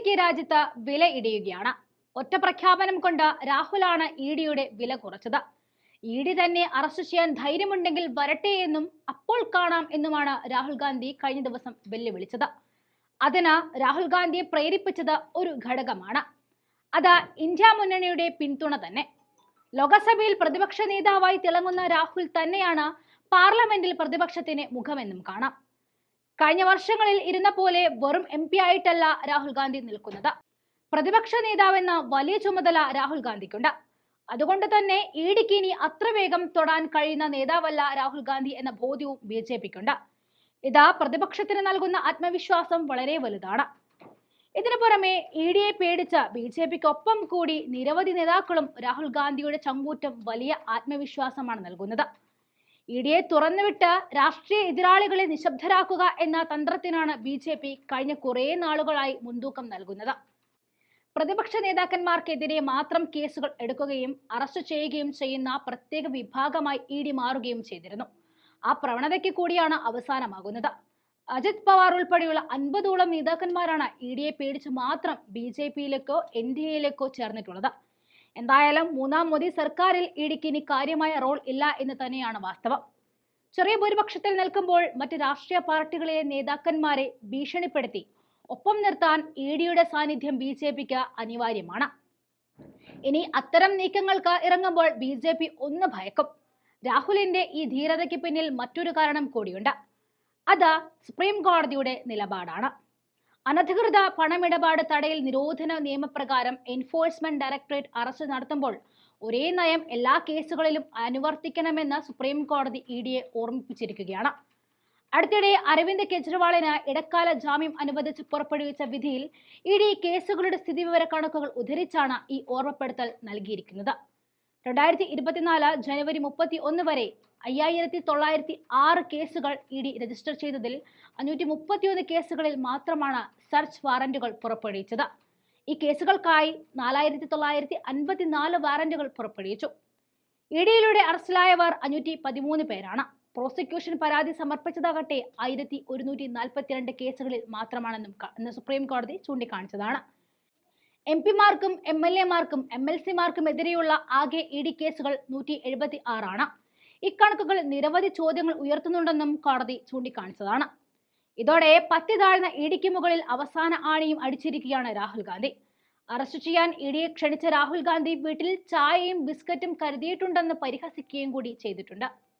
ഡിക്ക് രാജ്യത്ത് വില ഇടിയുകയാണ്. ഒറ്റ പ്രഖ്യാപനം കൊണ്ട് രാഹുലാണ് ഇ ഡിയുടെ വില കുറച്ചത്. ഇ ഡി തന്നെ അറസ്റ്റ് ചെയ്യാൻ ധൈര്യമുണ്ടെങ്കിൽ വരട്ടെ എന്നും അപ്പോൾ കാണാം എന്നുമാണ് രാഹുൽ ഗാന്ധി കഴിഞ്ഞ ദിവസം വെല്ലുവിളിച്ചത്. അതിന് രാഹുൽ ഗാന്ധിയെ പ്രേരിപ്പിച്ചത് ഒരു ഘടകമാണ്. അത് ഇന്ത്യ മുന്നണിയുടെ പിന്തുണ തന്നെ. ലോകസഭയിൽ പ്രതിപക്ഷ നേതാവായി തിളങ്ങുന്ന രാഹുൽ തന്നെയാണ് പാർലമെന്റിൽ പ്രതിപക്ഷത്തിന് മുഖമെന്നും കാണാം. കഴിഞ്ഞ വർഷങ്ങളിൽ ഇരുന്ന പോലെ വെറും എം പി ആയിട്ടല്ല രാഹുൽ ഗാന്ധി നിൽക്കുന്നത്. പ്രതിപക്ഷ നേതാവെന്ന വലിയ ചുമതല രാഹുൽ ഗാന്ധിക്കുണ്ട്. അതുകൊണ്ട് തന്നെ ഇ ഡിക്ക് ഇനി അത്ര വേഗം തൊടാൻ കഴിയുന്ന നേതാവല്ല രാഹുൽ ഗാന്ധി എന്ന ബോധ്യവും ബി ജെ പിക്കുണ്ട് ഇതാ പ്രതിപക്ഷത്തിന് നൽകുന്ന ആത്മവിശ്വാസം വളരെ വലുതാണ്. ഇതിനു പുറമെ ഇ ഡിയെ പേടിച്ച ബി ജെ പിക്കൊപ്പം കൂടി നിരവധി നേതാക്കളും രാഹുൽ ഗാന്ധിയുടെ ചങ്കൂറ്റം വലിയ ആത്മവിശ്വാസമാണ് നൽകുന്നത്. ഇ ഡിയെ തുറന്നുവിട്ട് രാഷ്ട്രീയ എതിരാളികളെ നിശബ്ദരാക്കുക എന്ന തന്ത്രത്തിനാണ് ബി ജെ പി കഴിഞ്ഞ കുറേ നാളുകളായി മുൻതൂക്കം നൽകുന്നത്. പ്രതിപക്ഷ നേതാക്കന്മാർക്കെതിരെ മാത്രം കേസുകൾ എടുക്കുകയും അറസ്റ്റ് ചെയ്യുകയും ചെയ്യുന്ന പ്രത്യേക വിഭാഗമായി ഇ ഡി മാറുകയും ചെയ്തിരുന്നു. ആ പ്രവണതയ്ക്ക് കൂടിയാണ് അവസാനമാകുന്നത്. അജിത് പവാർ ഉൾപ്പെടെയുള്ള അൻപതോളം നേതാക്കന്മാരാണ് ഇ ഡിയെ പേടിച്ച് മാത്രം ബി ജെ പിയിലേക്കോ എൻ ഡി എയിലേക്കോ ചേർന്നിട്ടുള്ളത്. എന്തായാലും മൂന്നാം മോദി സർക്കാരിൽ ഇ ഡിക്ക് ഇനി കാര്യമായ റോൾ ഇല്ല എന്ന് തന്നെയാണ് വാസ്തവം. ചെറിയ ഭൂരിപക്ഷത്തിൽ നിൽക്കുമ്പോൾ മറ്റ് രാഷ്ട്രീയ പാർട്ടികളിലെ നേതാക്കന്മാരെ ഭീഷണിപ്പെടുത്തി. ഒപ്പം നിർത്താൻ ഇ ഡിയുടെ സാന്നിധ്യം ബി ജെ പിക്ക് അനിവാര്യമാണ്. ഇനി അത്തരം നീക്കങ്ങൾക്ക് ഇറങ്ങുമ്പോൾ ബി ജെ പി ഒന്ന് ഭയക്കും. രാഹുലിന്റെ ഈ ധീരതയ്ക്ക് പിന്നിൽ മറ്റൊരു കാരണം കൂടിയുണ്ട്. അത് സുപ്രീം കോടതിയുടെ നിലപാടാണ്. അനധികൃത പണമിടപാട് തടയൽ നിരോധന നിയമപ്രകാരം എൻഫോഴ്സ്മെന്റ് ഡയറക്ടറേറ്റ് അറസ്റ്റ് നടത്തുമ്പോൾ ഒരേ നയം എല്ലാ കേസുകളിലും അനുവർത്തിക്കണമെന്ന് സുപ്രീം കോടതി ഇ ഡിയെ ഓർമ്മിപ്പിച്ചിരിക്കുകയാണ്. അടുത്തിടെ അരവിന്ദ് കെജ്രിവാളിന് ഇടക്കാല ജാമ്യം അനുവദിച്ച് പുറപ്പെടുവിച്ച വിധിയിൽ ഇ ഡി കേസുകളുടെ സ്ഥിതിവിവര കണക്കുകൾ ഉദ്ധരിച്ചാണ് ഈ ഓർമ്മപ്പെടുത്തൽ നൽകിയിരിക്കുന്നത്. രണ്ടായിരത്തി ഇരുപത്തിനാല് ജനുവരി മുപ്പത്തി ഒന്ന് വരെ അയ്യായിരത്തി തൊള്ളായിരത്തി ആറ് കേസുകൾ ഇ ഡി രജിസ്റ്റർ ചെയ്തതിൽ അഞ്ഞൂറ്റി മുപ്പത്തിയൊന്ന് കേസുകളിൽ മാത്രമാണ് സെർച്ച് വാറന്റുകൾ പുറപ്പെടുവിച്ചത്. ഈ കേസുകൾക്കായി നാലായിരത്തി തൊള്ളായിരത്തി അൻപത്തിനാല് വാറന്റുകൾ പുറപ്പെടുവിച്ചു. ഇ ഡിയിലൂടെ അറസ്റ്റിലായവർ അഞ്ഞൂറ്റി പതിമൂന്ന് പേരാണ്. പ്രോസിക്യൂഷൻ പരാതി സമർപ്പിച്ചതാകട്ടെ ആയിരത്തി ഒരുന്നൂറ്റി നാൽപ്പത്തിരണ്ട് കേസുകളിൽ മാത്രമാണെന്നും എന്ന് സുപ്രീം കോടതി ചൂണ്ടിക്കാണിച്ചതാണ്. എം പിമാർക്കും എം എൽ എമാർക്കും എം എൽ സിമാർക്കും എതിരെയുള്ള ആകെ ഇ ഡി കേസുകൾ നൂറ്റി എഴുപത്തി ആറാണ് ഇക്കണക്കുകൾ നിരവധി ചോദ്യങ്ങൾ ഉയർത്തുന്നുണ്ടെന്നും കോടതി ചൂണ്ടിക്കാണിച്ചതാണ്. ഇതോടെ പത്തി താഴ്ന്ന ഇടിക്ക് മുകളിൽ അവസാന ആണിയും അടിച്ചിരിക്കുകയാണ് രാഹുൽ ഗാന്ധി. അറസ്റ്റ് ചെയ്യാൻ ഇടിയെ ക്ഷണിച്ച രാഹുൽ ഗാന്ധി വീട്ടിൽ ചായയും ബിസ്ക്കറ്റും കരുതിയിട്ടുണ്ടെന്ന് പരിഹസിക്കുകയും കൂടി ചെയ്തിട്ടുണ്ട്.